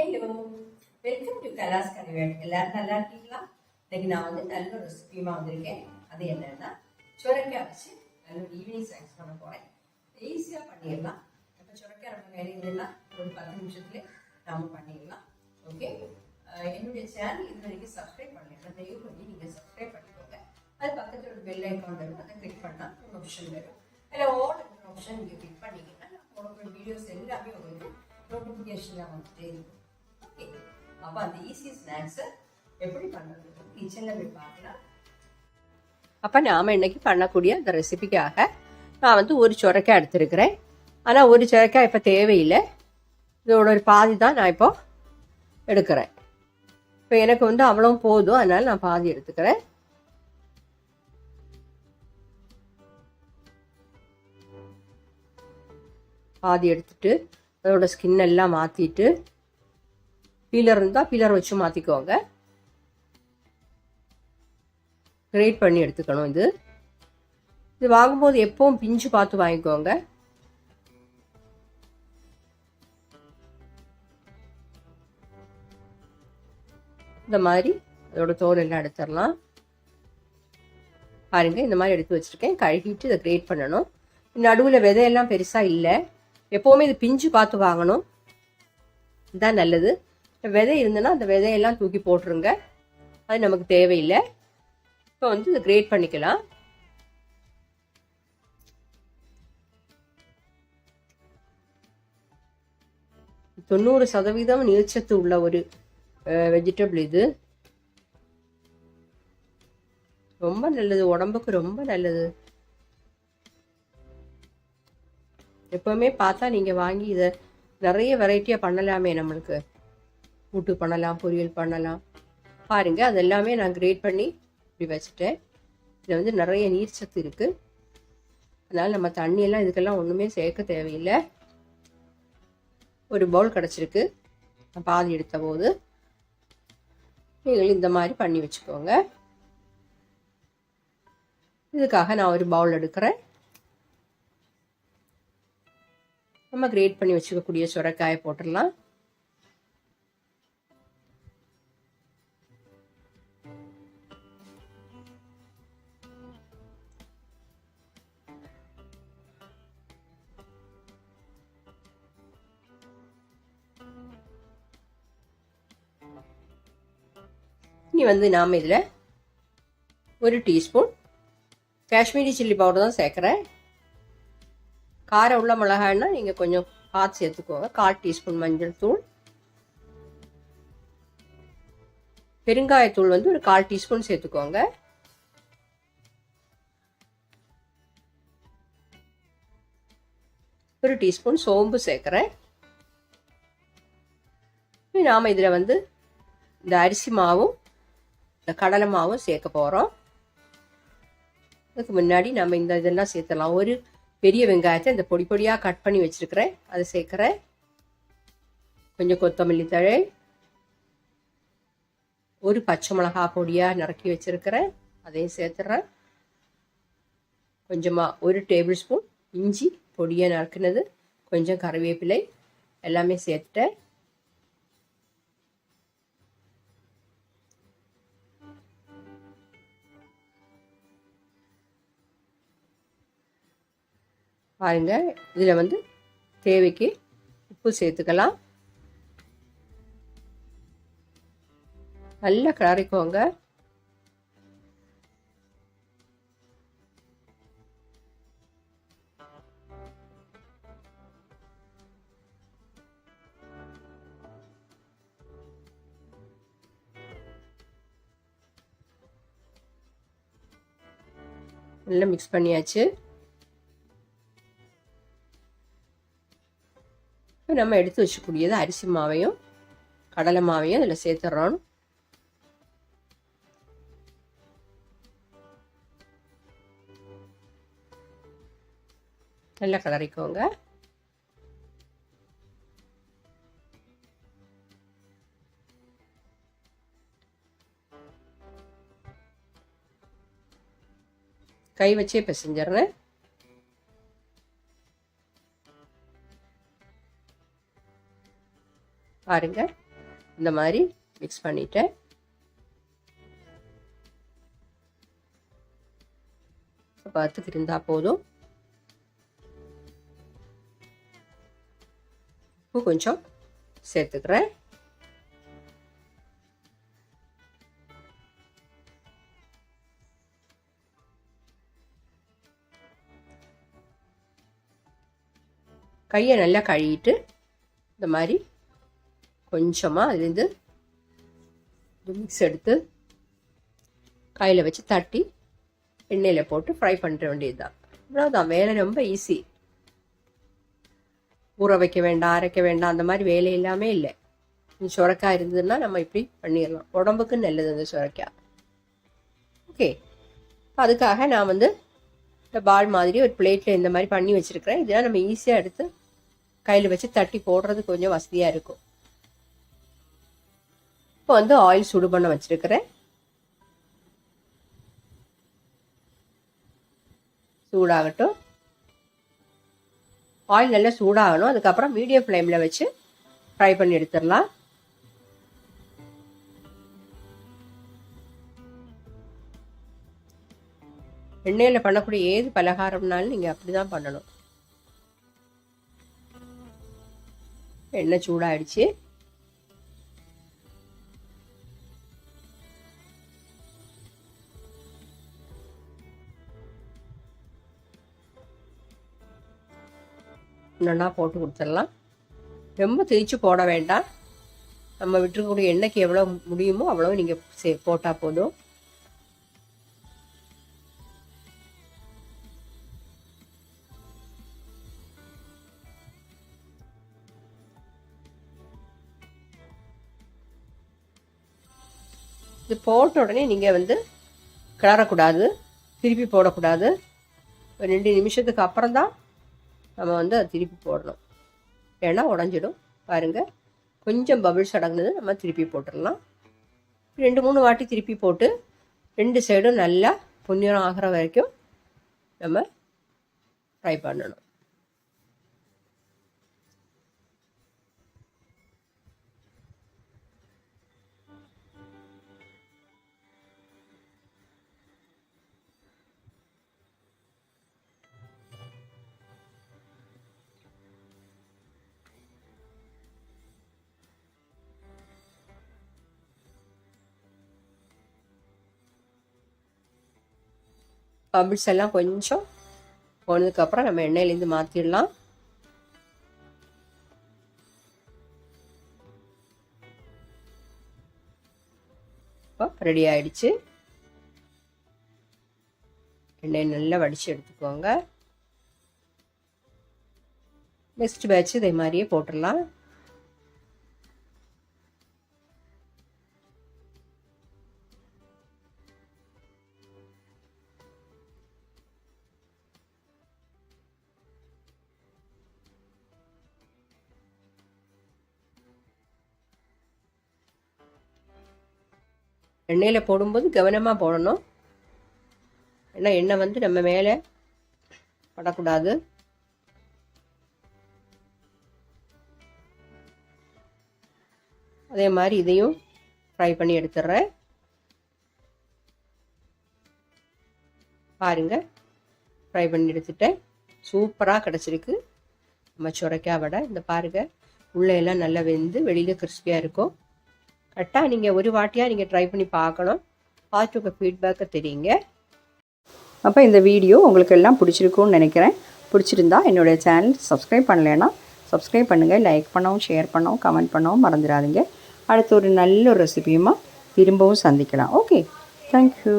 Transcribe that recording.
Hello welcome to கலாஸ் கரிவேட் எல்லாரும் நல்லா இருக்கீங்களா இன்னைக்கு நான் வந்து நல்ல ஒரு ரெசிபியுமா வந்திருக்கேன் அது என்னன்னா சுரக்காய் வச்சு நல்ல ஒரு ஈவினிங் ஸ்நாக்ஸ் பண்ண போறேன் ஈஸியாக பண்ணிடலாம் இப்போ சுரக்காய் நம்ம கையில் இருந்ததுன்னா ஒரு பத்து நிமிஷத்துல நாம பண்ணிடலாம் ஓகே என்னுடைய சேனல் இது வரைக்கும் சப்ஸ்கிரைப் பண்ணல தயவு பண்ணி நீங்கள் சப்ஸ்கிரைப் பண்ணிக்கோங்க அது பக்கத்தில் ஒரு பெல் ஐக்கான் வரும் அதை கிளிக் பண்ணால் ஒரு ஆப்ஷன் வரும் அதில் ஓல் ஆப்ஷன் நீங்கள் கிளிக் பண்ணீங்கன்னா நான் போடுற வீடியோஸ் எல்லாமே உங்களுக்கு நோட்டிஃபிகேஷனில் வந்துட்டே இருக்கும் ஓகே அப்போ அந்த ஈஸி ஸ்நாக்ஸை எப்படி பண்ணுறது கிச்சனில் போய் பார்க்கலாம். அப்போ நாம் இன்னைக்கு பண்ணக்கூடிய அந்த ரெசிபிக்காக நான் வந்து ஒரு சுரைக்காய் எடுத்திருக்கிறேன். ஆனால் ஒரு சுரைக்காய் இப்போ தேவையில்லை. இதோட ஒரு பாதி தான் நான் இப்போ எடுக்கிறேன். இப்போ எனக்கு வந்து அவ்வளோ போதும். அதனால் நான் பாதி எடுத்துக்கிறேன். பாதி எடுத்துட்டு அதோட ஸ்கின் எல்லாம் மாற்றிட்டு பீலர் இருந்தால் பீலர் வச்சு மாற்றிக்கோங்க கிரேட் பண்ணி எடுத்துக்கணும் இது. இது வாங்கும்போது எப்பவும் பிஞ்சு பார்த்து வாங்கிக்கோங்க. இந்த மாதிரி அதோட தோல் எல்லாம் எடுத்துடலாம். பாருங்க இந்த மாதிரி எடுத்து வச்சிருக்கேன். கழுகிட்டு இதை கிரேட் பண்ணணும். நடுவில் விதையெல்லாம் பெருசாக இல்லை. எப்போவுமே இது பிஞ்சு பார்த்து வாங்கணும். இதுதான் நல்லது. விதை இருந்ததுன்னா அந்த விதையெல்லாம் தூக்கி போட்டுருங்க. அது நமக்கு தேவையில்லை. இப்போ வந்து இதை கிரேட் பண்ணிக்கலாம். தொண்ணூறு சதவீதம் நீர்ச்சத்து உள்ள ஒரு வெஜிடபிள் இது. ரொம்ப நல்லது. உடம்புக்கு ரொம்ப நல்லது. எப்பவுமே பார்த்தா நீங்கள் வாங்கி இதை நிறைய வெரைட்டியாக பண்ணலாமே நம்மளுக்கு. கூட்டு பண்ணலாம் பொரியல் பண்ணலாம். பாருங்கள் அதெல்லாமே நான் கிரேட் பண்ணி இப்படி வச்சுட்டேன். இதில் வந்து நிறைய நீர் சத்து இருக்குது அதனால் நம்ம தண்ணியெல்லாம் இதுக்கெல்லாம் ஒன்றுமே சேர்க்க தேவையில்லை. ஒரு பவுல் கிடச்சிருக்கு. நான் பாதி எடுத்த போது. நீங்கள் இந்த மாதிரி பண்ணி வச்சுக்கோங்க. இதுக்காக நான் ஒரு பவுல் எடுக்கிறேன். நம்ம கிரேட் பண்ணி வச்சுக்கக்கூடிய சுரைக்காயை போட்டுடலாம். இனி வந்து நாம் இதில் ஒரு டீஸ்பூன் காஷ்மீரி சில்லி பவுடர் தான் சேர்க்குறேன். காரம் உள்ள மிளகாய்னா நீங்கள் கொஞ்சம் பார்த்து சேர்த்துக்கோங்க. கால் டீஸ்பூன் மஞ்சள் தூள். பெருங்காயத்தூள் வந்து ஒரு கால் டீஸ்பூன் சேர்த்துக்கோங்க. ஒரு டீஸ்பூன் சோம்பு சேர்க்குறேன். நாம் இதில் வந்து இந்த அரிசி மாவும் இந்த கடலை மாவும் சேர்க்க போகிறோம் அதுக்கு முன்னாடி நம்ம இந்த இதெல்லாம் சேர்த்துடலாம். ஒரு பெரிய வெங்காயத்தை இந்த பொடி பொடியாக கட் பண்ணி வச்சுருக்கிறேன். அதை சேர்க்குறேன். கொஞ்சம் கொத்தமல்லி தழை. ஒரு பச்சை மிளகா பொடியாக நறுக்கி வச்சுருக்கிறேன். அதையும் சேர்த்துறேன். கொஞ்சமாக ஒரு டேபிள் ஸ்பூன் இஞ்சி பொடியாக நறுக்குனது. கொஞ்சம் கருவேப்பிலை. எல்லாமே சேர்த்துட்டேன். பாருங்கள் இதில் வந்து தேவைக்கு உப்பு சேர்த்துக்கலாம். நல்லா கிளறிக்கோங்க. நல்லா மிக்ஸ் பண்ணியாச்சு. நம்ம எடுத்து வச்சுக்கூடியது அரிசி மாவையும் கடலை மாவையும் அதில் சேர்த்துட்றோம் நல்லா கலரிக்கோங்க. கை வச்சே பிசைஞ்சிடுறேன் பாருங்க. இந்த மாதிரி மிக்ஸ் பண்ணிட்டேன். பார்த்துக்கு இருந்தால் போதும். உப்பு கொஞ்சம் சேர்த்துக்கிறேன். கையை நல்லா கழுவிட்டு இந்த மாதிரி கொஞ்சமாக அதுலேருந்து மிக்ஸ் எடுத்து கையில் வச்சு தட்டி எண்ணெயில் போட்டு ஃப்ரை பண்ணுற வேண்டியது தான் அவ்வளோதான் வேலை ரொம்ப ஈஸி ஊற வைக்க வேண்டாம் அரைக்க வேண்டாம் அந்த மாதிரி வேலை எல்லாமே இல்லை. சுரக்காய் இருந்ததுன்னா நம்ம இப்படி பண்ணிடலாம். உடம்புக்கு நல்லது அந்த சுரக்காய். ஓகே அதுக்காக நான் வந்து இந்த பால் மாதிரி ஒரு பிளேட்டில் இந்த மாதிரி பண்ணி வச்சுருக்கிறேன். இதெல்லாம் நம்ம ஈஸியாக எடுத்து கையில் வச்சு தட்டி போடுறது கொஞ்சம் வசதியாக இருக்கும். இப்போ வந்து ஆயில் சூடு பண்ண வச்சுருக்கிறேன். சூடாகட்டும். ஆயில் நல்லா சூடாகணும். அதுக்கப்புறம் மீடியம் ஃப்ளேமில் வச்சு ஃப்ரை பண்ணி எடுத்துடலாம். எண்ணெயில் பண்ணக்கூடிய ஏது பலகாரம்னாலும் நீங்கள் அப்படி தான் பண்ணணும். எண்ணெய் சூடாயிடுச்சு. ஒன்றா போட்டு கொடுத்துடலாம். ரொம்ப திரிச்சு போட வேண்டாம். நம்ம விட்டுருக்கக்கூடிய எண்ணெய்க்கு எவ்வளோ முடியுமோ அவ்வளோ நீங்கள் சே போட்டால் போதும். இது போட்ட உடனே நீங்கள் வந்து கிளறக்கூடாது திருப்பி போடக்கூடாது. ஒரு ரெண்டு நிமிஷத்துக்கு அப்புறம் தான் நம்ம வந்து அதை திருப்பி போடணும். ஏன்னா உடஞ்சிடும். பாருங்கள் கொஞ்சம் பபிள்ஸ் அடங்குனது நம்ம திருப்பி போட்டுடலாம். ரெண்டு மூணு வாட்டி திருப்பி போட்டு ரெண்டு சைடும் நல்லா பொன்னிறம் ஆகிற வரைக்கும் நம்ம ஃப்ரை பண்ணணும். பபிள்ஸ் எல்லாம் கொஞ்சம் போனதுக்கப்புறம் நம்ம எண்ணெயிலேருந்து மாற்றிடலாம் இப்போ ரெடி ஆயிடுச்சு. எண்ணெய் நல்லா வடித்து எடுத்துக்கோங்க. நெக்ஸ்ட் பேட்ச் இதே மாதிரியே போட்டுடலாம். எண்ணெயில் போடும்போது கவனமாக போடணும். ஏன்னா எண்ணெய் வந்து நம்ம மேலே படக்கூடாது. அதே மாதிரி இதையும் ஃப்ரை பண்ணி எடுத்துடுறேன். பாருங்கள் ஃப்ரை பண்ணி எடுத்துட்டேன். சூப்பராக கிடச்சிருக்கு. நம்ம சுரைக்காய் வடை. இந்த பாருங்கள் உள்ளே எல்லாம் நல்லா வெந்து வெளியில் கிறிஸ்பியாக இருக்கும். கரெக்டாக நீங்கள் ஒரு வாட்டியாக நீங்கள் ட்ரை பண்ணி பார்க்கணும். பார்த்து உங்கள் ஃபீட்பேக்கை தெரியுங்க. அப்போ இந்த வீடியோ உங்களுக்கு எல்லாம் பிடிச்சிருக்கும்னு நினைக்கிறேன். பிடிச்சிருந்தா என்னுடைய சேனல் சப்ஸ்கிரைப் பண்ணலைன்னா சப்ஸ்கிரைப் பண்ணுங்கள் லைக் பண்ணவும் ஷேர் பண்ணவும் கமெண்ட் பண்ணவும் மறந்துடாதீங்க. அடுத்து ஒரு நல்ல ஒரு ரெசிபியுமா திரும்பவும் சந்திக்கலாம். Okay thank you